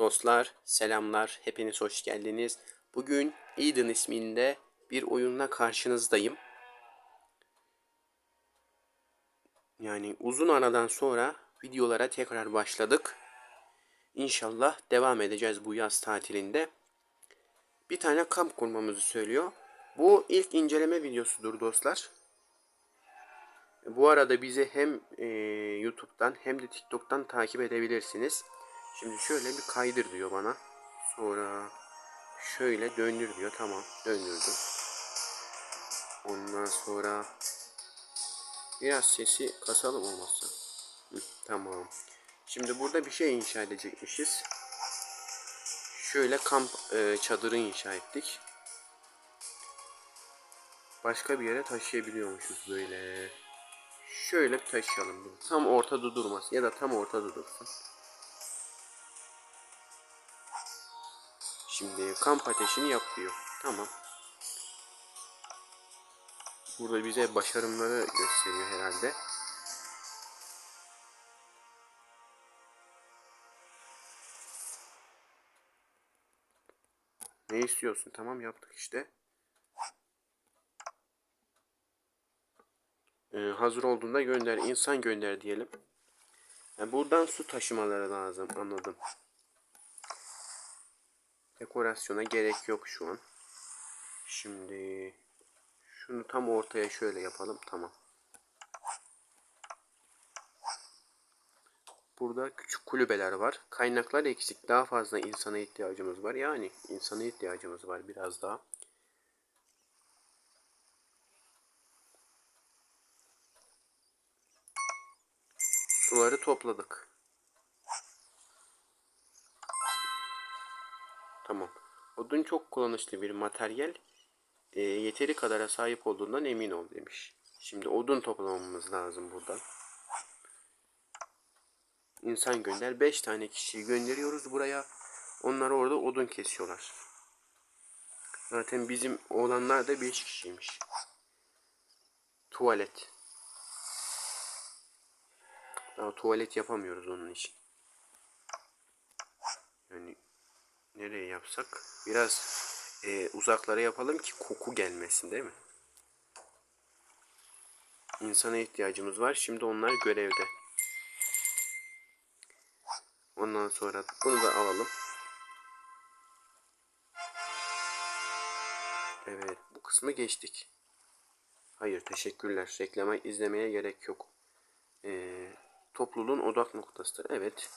Dostlar, selamlar, hepiniz hoş geldiniz. Bugün Eden isminde bir oyunla karşınızdayım. Yani uzun aradan sonra videolara tekrar başladık. İnşallah devam edeceğiz bu yaz tatilinde. Bir tane kamp kurmamızı söylüyor. Bu ilk inceleme videosudur dostlar. Bu arada bizi hem e, YouTube'dan hem de TikTok'tan takip edebilirsiniz. Şimdi şöyle bir kaydır diyor bana. Sonra şöyle döndür diyor. Tamam döndürdüm. Ondan sonra biraz sesi kasalım olmazsa. Hı, tamam. Şimdi burada bir şey inşa edecekmişiz. Şöyle kamp e, çadırı inşa ettik. Başka bir yere taşıyabiliyormuşuz böyle. Şöyle taşıyalım. Tam ortada durmaz ya da tam ortada dursun. Şimdi kamp ateşini yapıyor. Tamam. Burada bize başarımları gösteriyor herhalde. Ne istiyorsun? Tamam yaptık işte. Ee, hazır olduğunda gönder. insan gönder diyelim. Yani buradan su taşımaları lazım. Anladım. Dekorasyona gerek yok şu an. Şimdi şunu tam ortaya şöyle yapalım. Tamam. Burada küçük kulübeler var. Kaynaklar eksik. Daha fazla insana ihtiyacımız var. Yani insana ihtiyacımız var biraz daha. Suları topladık. Tamam. Odun çok kullanışlı bir materyal. E, yeteri kadara sahip olduğundan emin ol demiş. Şimdi odun toplamamız lazım buradan. İnsan gönder. 5 tane kişiyi gönderiyoruz buraya. Onlar orada odun kesiyorlar. Zaten bizim olanlar da 5 kişiymiş. Tuvalet. Daha tuvalet yapamıyoruz onun için. Yani nereye yapsak biraz e, uzaklara yapalım ki koku gelmesin değil mi? İnsana ihtiyacımız var. Şimdi onlar görevde. Ondan sonra bunu da alalım. Evet bu kısmı geçtik. Hayır teşekkürler. Reklama izlemeye gerek yok. Ee, topluluğun odak noktasıdır. Evet.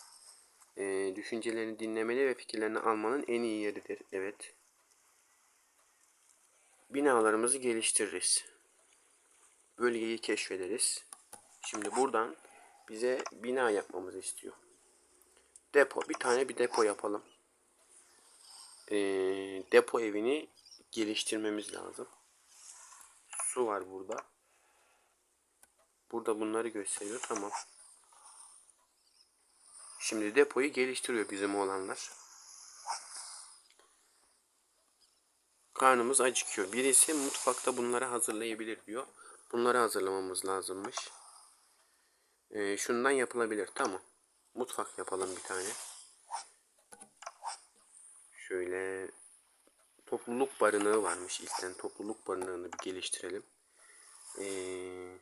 Ee, düşüncelerini dinlemeli ve fikirlerini almanın en iyi yeridir. Evet. Binalarımızı geliştiririz. Bölgeyi keşfederiz. Şimdi buradan bize bina yapmamızı istiyor. Depo. Bir tane bir depo yapalım. Ee, depo evini geliştirmemiz lazım. Su var burada. Burada bunları gösteriyor. Tamam. Şimdi depoyu geliştiriyor bizim olanlar. Karnımız acıkıyor. Birisi mutfakta bunları hazırlayabilir diyor. Bunları hazırlamamız lazımmış. Ee, şundan yapılabilir. Tamam. Mutfak yapalım bir tane. Şöyle topluluk barınağı varmış ilkten. Topluluk barınağını bir geliştirelim. Ee,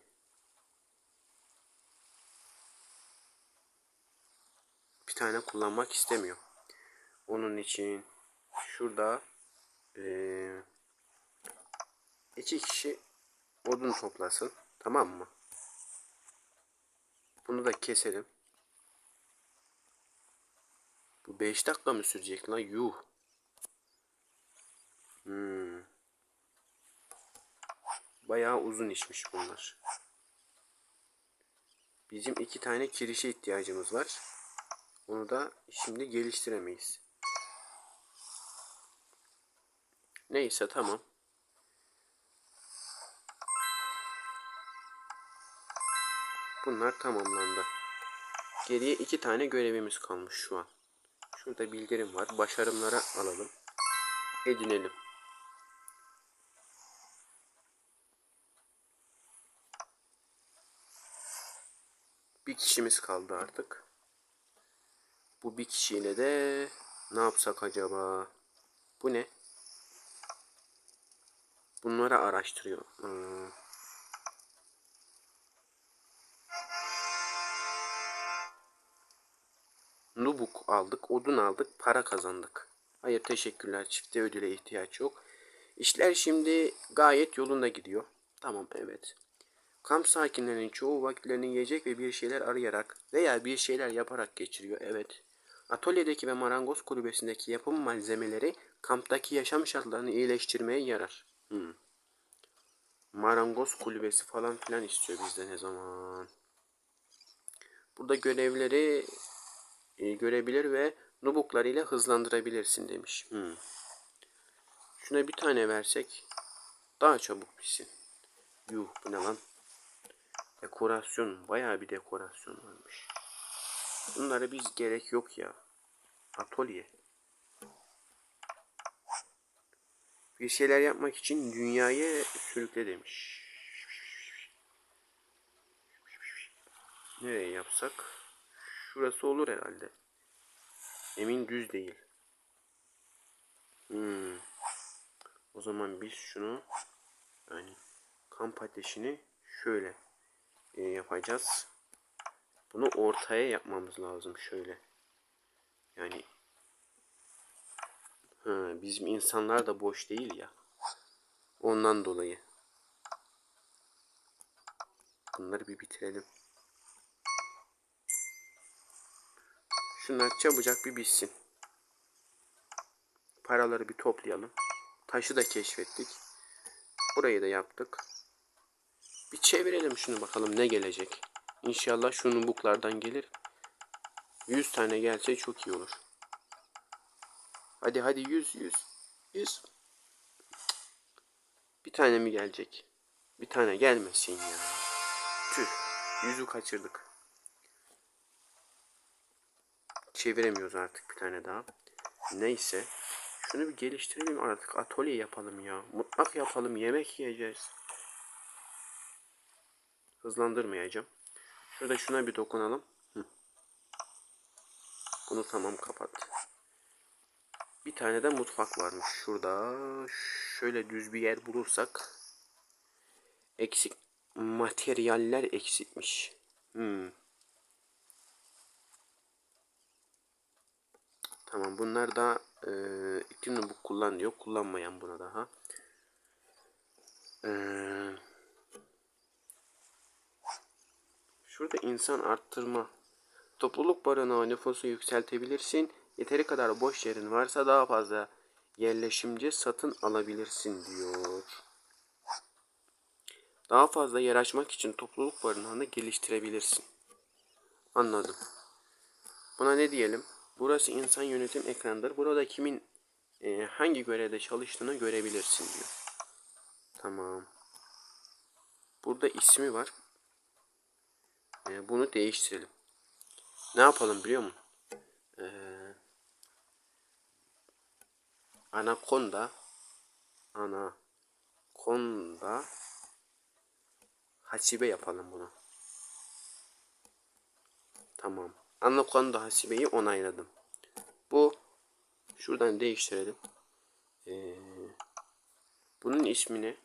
tane kullanmak istemiyor. Onun için şurada ee, iki kişi odun toplasın. Tamam mı? Bunu da keselim. Bu 5 dakika mı sürecek lan? Yuh. Hmm. Bayağı uzun işmiş bunlar. Bizim iki tane kirişe ihtiyacımız var. Onu da şimdi geliştiremeyiz. Neyse tamam. Bunlar tamamlandı. Geriye iki tane görevimiz kalmış şu an. Şurada bildirim var. Başarımlara alalım. Edinelim. Bir kişimiz kaldı artık. Bu bir kişiyle de Ne yapsak acaba? Bu ne? Bunları araştırıyor. Hmm. Nubuk aldık, odun aldık, para kazandık. Hayır teşekkürler. Çifte ödüle ihtiyaç yok. İşler şimdi gayet yolunda gidiyor. Tamam evet. Kamp sakinlerinin çoğu vakitlerini yiyecek ve bir şeyler arayarak veya bir şeyler yaparak geçiriyor. Evet. Atölyedeki ve marangoz kulübesindeki yapım malzemeleri kamptaki yaşam şartlarını iyileştirmeye yarar. Hmm. Marangoz kulübesi falan filan istiyor bizden ne zaman. Burada görevleri e, görebilir ve nubuklarıyla hızlandırabilirsin demiş. Hmm. Şuna bir tane versek daha çabuk pişsin. Yuh bu ne lan? Dekorasyon. Bayağı bir dekorasyon varmış. Bunlara biz gerek yok ya. Atölye. Bir şeyler yapmak için dünyayı sürükle demiş. Nereye yapsak? Şurası olur herhalde. Emin düz değil. Hmm. O zaman biz şunu yani kamp ateşini şöyle e, yapacağız. Bunu ortaya yapmamız lazım şöyle. Yani ha, bizim insanlar da boş değil ya. Ondan dolayı. Bunları bir bitirelim. Şunlar çabucak bir bitsin. Paraları bir toplayalım. Taşı da keşfettik. Burayı da yaptık. Bir çevirelim şunu bakalım ne gelecek. İnşallah şu nubuklardan gelir. 100 tane gelse çok iyi olur. Hadi hadi 100 100 100. Bir tane mi gelecek? Bir tane gelmesin ya. Tüh. Yüzü kaçırdık. Çeviremiyoruz artık bir tane daha. Neyse. Şunu bir geliştirelim artık. Atölye yapalım ya. Mutfak yapalım. Yemek yiyeceğiz. Hızlandırmayacağım. Şurada şuna bir dokunalım. Bunu tamam kapat. Bir tane de mutfak varmış şurada. Şöyle düz bir yer bulursak. Eksik. Materyaller eksikmiş. Hmm. Tamam bunlar da e, iki nubuk kullan diyor. Kullanmayan buna daha. Eee Şurada insan arttırma. Topluluk barınağı nüfusu yükseltebilirsin. Yeteri kadar boş yerin varsa daha fazla yerleşimci satın alabilirsin diyor. Daha fazla yer açmak için topluluk barınağını geliştirebilirsin. Anladım. Buna ne diyelim? Burası insan yönetim ekranıdır. Burada kimin e, hangi görevde çalıştığını görebilirsin diyor. Tamam. Burada ismi var. E, bunu değiştirelim. Ne yapalım biliyor musun? E, anakonda anakonda hasibe yapalım bunu. Tamam. Anakonda hasibeyi onayladım. Bu şuradan değiştirelim. Ee, bunun ismini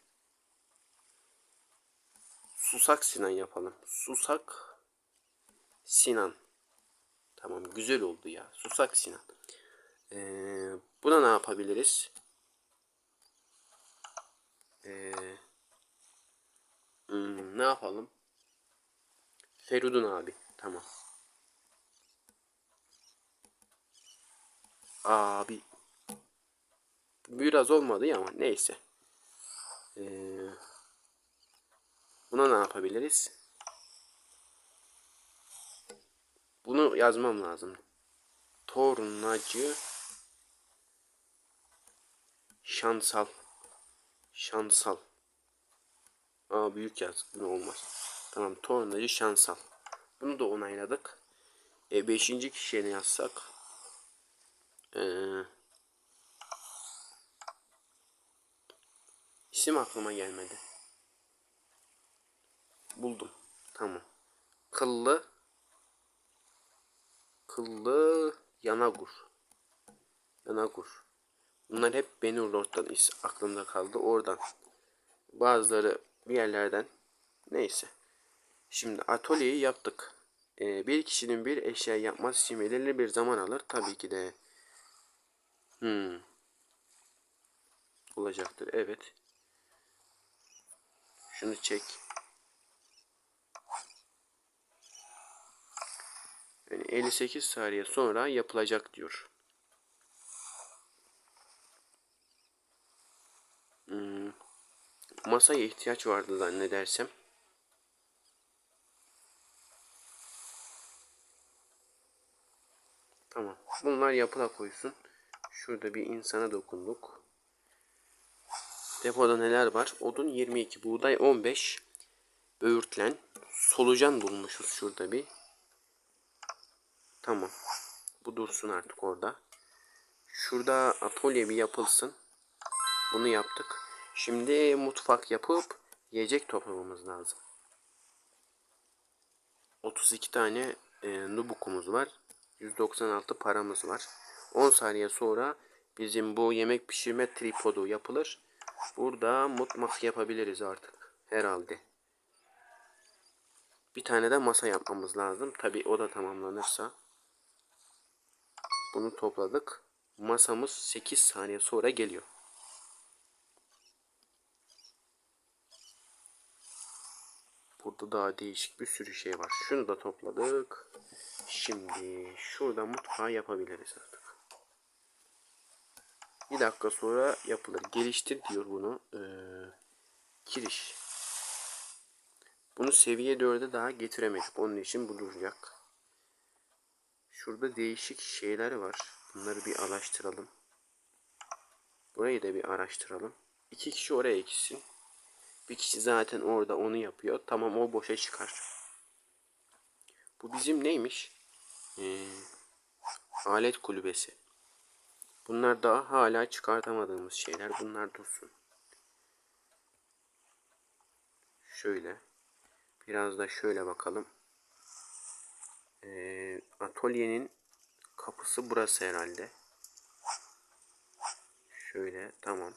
Susak Sinan yapalım. Susak Sinan. Tamam güzel oldu ya. Susak Sinan. Ee, buna ne yapabiliriz? Ee, hmm, ne yapalım? Ferudun abi. Tamam. Abi. Biraz olmadı ya ama neyse. Ee, buna ne yapabiliriz? Bunu yazmam lazım. Tornacı şansal şansal Aa büyük yaz. Bu olmaz. Tamam tornacı şansal. Bunu da onayladık. E, beşinci kişiye yazsak? Ee, isim aklıma gelmedi. Buldum. Tamam. Kıllı Kıllı Yanagur. Yanagur. Bunlar hep Benurlord'dan aklımda kaldı. Oradan. Bazıları bir yerlerden. Neyse. Şimdi atölyeyi yaptık. Ee, bir kişinin bir eşya yapması için belirli bir zaman alır. Tabii ki de. Hmm. Olacaktır. Evet. Şunu çek. 58 saniye sonra yapılacak diyor. Hmm. Masaya ihtiyaç vardı zannedersem. Tamam. Bunlar yapıla koysun. Şurada bir insana dokunduk. Depoda neler var? Odun 22, buğday 15, böğürtlen, solucan bulmuşuz şurada bir. Tamam. Bu dursun artık orada. Şurada atölye bir yapılsın. Bunu yaptık. Şimdi mutfak yapıp yiyecek toplamamız lazım. 32 tane e, nubukumuz var. 196 paramız var. 10 saniye sonra bizim bu yemek pişirme tripodu yapılır. Burada mutfak yapabiliriz artık. Herhalde. Bir tane de masa yapmamız lazım. Tabi o da tamamlanırsa. Bunu topladık. Masamız 8 saniye sonra geliyor. Burada daha değişik bir sürü şey var. Şunu da topladık. Şimdi şurada mutfağı yapabiliriz artık. Bir dakika sonra yapılır. Geliştir diyor bunu. Ee, kiriş. Bunu seviye 4'e daha getiremedik. Onun için bu duracak. Şurada değişik şeyler var. Bunları bir araştıralım. Burayı da bir araştıralım. İki kişi oraya gitsin. Bir kişi zaten orada onu yapıyor. Tamam o boşa çıkar. Bu bizim neymiş? Ee, alet kulübesi. Bunlar daha hala çıkartamadığımız şeyler. Bunlar dursun. Şöyle. Biraz da şöyle bakalım. Ee, atölyenin kapısı burası herhalde. Şöyle tamam.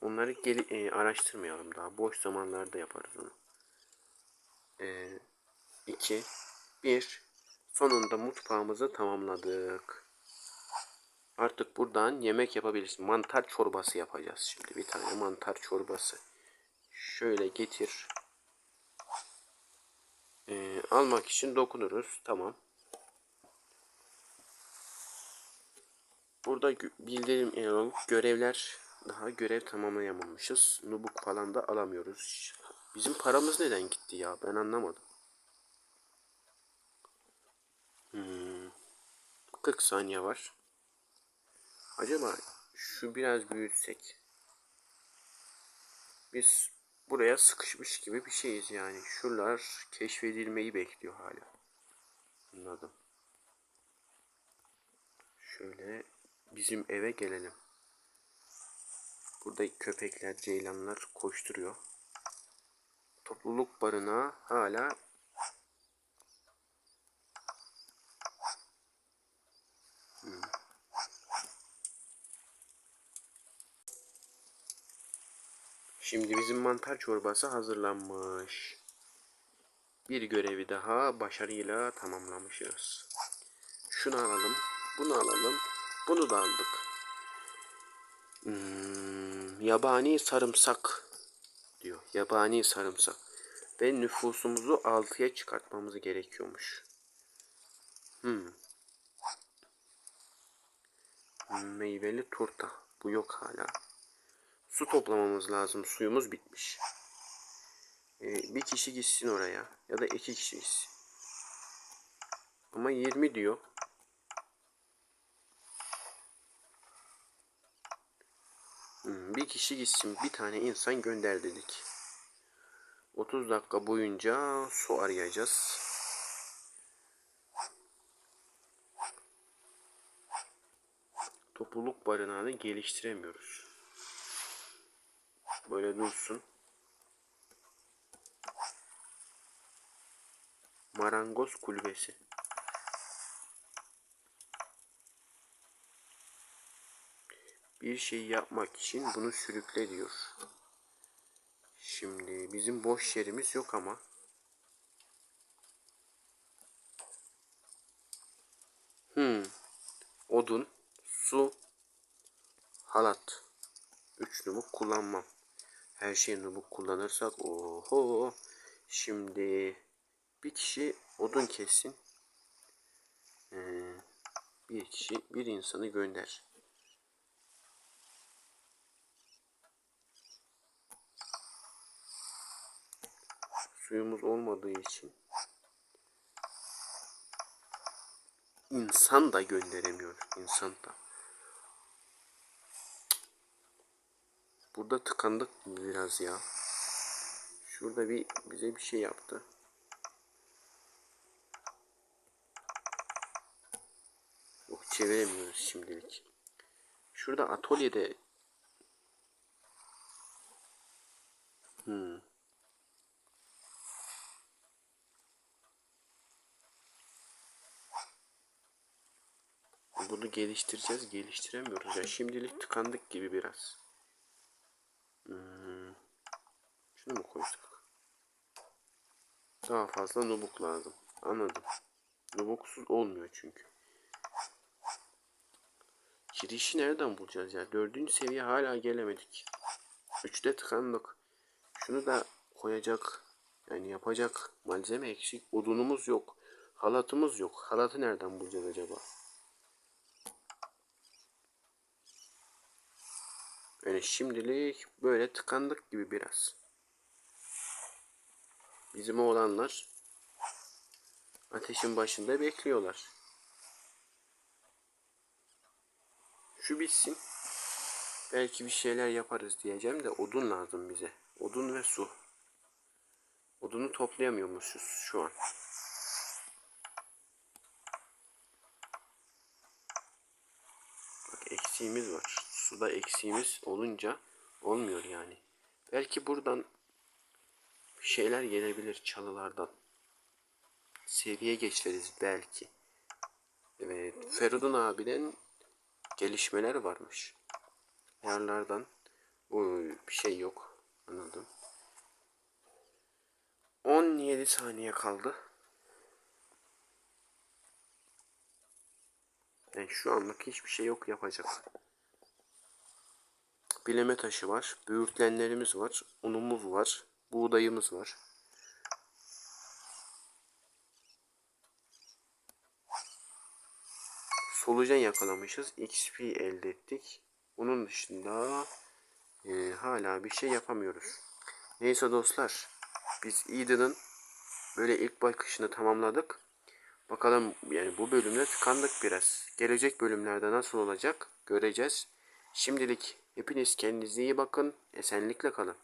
Onları gel e, araştırmayalım daha. Boş zamanlarda yaparız onu. 2 1 Sonunda mutfağımızı tamamladık. Artık buradan yemek yapabiliriz. Mantar çorbası yapacağız şimdi. Bir tane mantar çorbası. Şöyle getir. Ee, almak için dokunuruz. Tamam. Burada bildirim e, görevler daha görev tamamlayamamışız. Nubuk falan da alamıyoruz. Bizim paramız neden gitti ya? Ben anlamadım. Hmm. 40 saniye var. Acaba şu biraz büyütsek. Biz buraya sıkışmış gibi bir şeyiz yani. Şuralar keşfedilmeyi bekliyor hala. Anladım. Şöyle bizim eve gelelim. Burada köpekler, ceylanlar koşturuyor. Topluluk barınağı hala Şimdi bizim mantar çorbası hazırlanmış. Bir görevi daha başarıyla tamamlamışız. Şunu alalım, bunu alalım, bunu da aldık. Hmm, yabani sarımsak diyor. Yabani sarımsak. Ve nüfusumuzu 6'ya çıkartmamız gerekiyormuş. Hmm. Meyveli turta. Bu yok hala. Su toplamamız lazım. Suyumuz bitmiş. Ee, bir kişi gitsin oraya. Ya da iki kişi gitsin. Ama 20 diyor. Hmm, bir kişi gitsin. Bir tane insan gönder dedik. 30 dakika boyunca su arayacağız. Topluluk barınağını geliştiremiyoruz. Böyle dursun. Marangoz kulübesi. Bir şey yapmak için bunu sürükle diyor. Şimdi bizim boş yerimiz yok ama. Hmm. Odun, su, halat. Üçlümü kullanmam. Her şeyi nubuk kullanırsak oho. Şimdi bir kişi odun kessin. Ee, bir kişi bir insanı gönder. Suyumuz olmadığı için insan da gönderemiyor. insan da. Burada tıkandık biraz ya. Şurada bir bize bir şey yaptı. Yok çeviremiyoruz şimdilik. Şurada atölyede hmm. Bunu geliştireceğiz. Geliştiremiyoruz. Ya şimdilik tıkandık gibi biraz. Hmm. Şunu mu koysak? Daha fazla nubuk lazım. Anladım. Nubuksuz olmuyor çünkü. Girişi nereden bulacağız ya? Dördüncü seviye hala gelemedik. Üçte tıkandık. Şunu da koyacak yani yapacak malzeme eksik. Odunumuz yok. Halatımız yok. Halatı nereden bulacağız acaba? Yani şimdilik böyle tıkandık gibi biraz. Bizim oğlanlar ateşin başında bekliyorlar. Şu bitsin. Belki bir şeyler yaparız diyeceğim de odun lazım bize. Odun ve su. Odunu toplayamıyormuşuz şu an. Bak eksiğimiz var. Suda eksiğimiz olunca olmuyor yani. Belki buradan şeyler gelebilir çalılardan. Seviye geçeriz belki. Evet. Feridun abiden gelişmeler varmış. Yerlerden Oy, bir şey yok. Anladım. 17 saniye kaldı. Yani şu anlık hiçbir şey yok yapacak. Bileme taşı var. Büyüklenlerimiz var. Unumuz var. Buğdayımız var. Solucan yakalamışız. XP elde ettik. Onun dışında e, hala bir şey yapamıyoruz. Neyse dostlar. Biz Eden'ın böyle ilk bakışını tamamladık. Bakalım yani bu bölümde tıkandık biraz. Gelecek bölümlerde nasıl olacak göreceğiz. Şimdilik hepiniz kendinize iyi bakın. Esenlikle kalın.